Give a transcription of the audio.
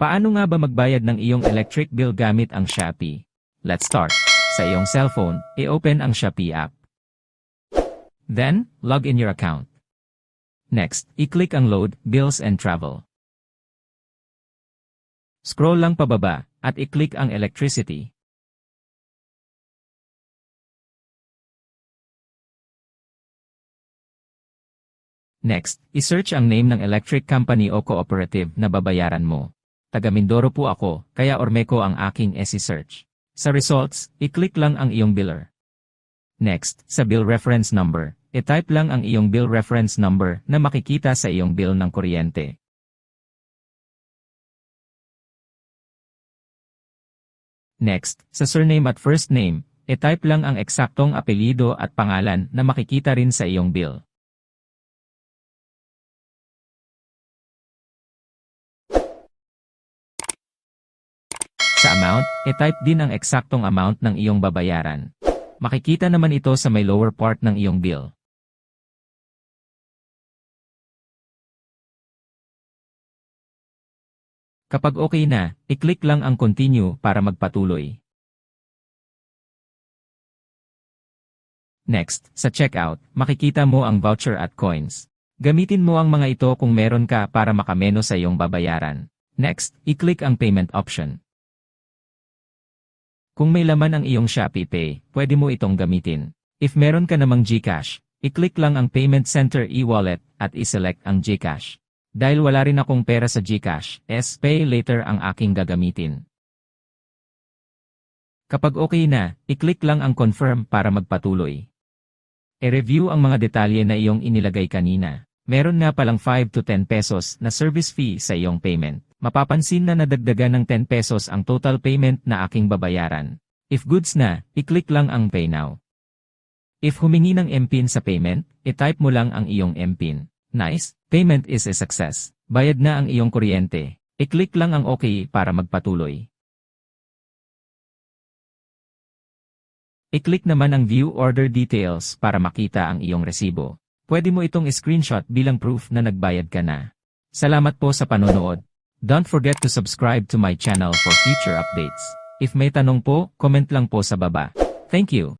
Paano nga ba magbayad ng iyong electric bill gamit ang Shopee? Let's start. Sa iyong cellphone, i-open ang Shopee app. Then, log in your account. Next, i-click ang Load, Bills and Travel. Scroll lang pababa, at i-click ang Electricity. Next, i-search ang name ng electric company o cooperative na babayaran mo. Taga Mindoro po ako, kaya Ormeco ang aking esi-search. Sa results, i-click lang ang iyong biller. Next, sa bill reference number, i-type lang ang iyong bill reference number na makikita sa iyong bill ng kuryente. Next, sa surname at first name, i-type lang ang eksaktong apelyido at pangalan na makikita rin sa iyong bill. Sa amount, i-type din ang eksaktong amount ng iyong babayaran. Makikita naman ito sa may lower part ng iyong bill. Kapag okay na, i-click lang ang continue para magpatuloy. Next, sa checkout, makikita mo ang voucher at coins. Gamitin mo ang mga ito kung meron ka para makameno sa iyong babayaran. Next, i-click ang payment option. Kung may laman ang iyong Shopee Pay, pwede mo itong gamitin. If meron ka namang GCash, i-click lang ang Payment Center e-wallet at i-select ang GCash. Dahil wala rin akong pera sa GCash, S Pay Later ang aking gagamitin. Kapag okay na, i-click lang ang Confirm para magpatuloy. I-review ang mga detalye na iyong inilagay kanina. Meron nga palang 5 to 10 pesos na service fee sa iyong payment. Mapapansin na nadagdagan ng 10 pesos ang total payment na aking babayaran. If goods na, i-click lang ang Pay Now. If humingi ng MPIN sa payment, i-type mo lang ang iyong MPIN. Nice, payment is a success. Bayad na ang iyong kuryente. I-click lang ang OK para magpatuloy. I-click naman ang View Order Details para makita ang iyong resibo. Pwede mo itong screenshot bilang proof na nagbayad ka na. Salamat po sa panonood. Don't forget to subscribe to my channel for future updates. If may tanong po, comment lang po sa baba. Thank you.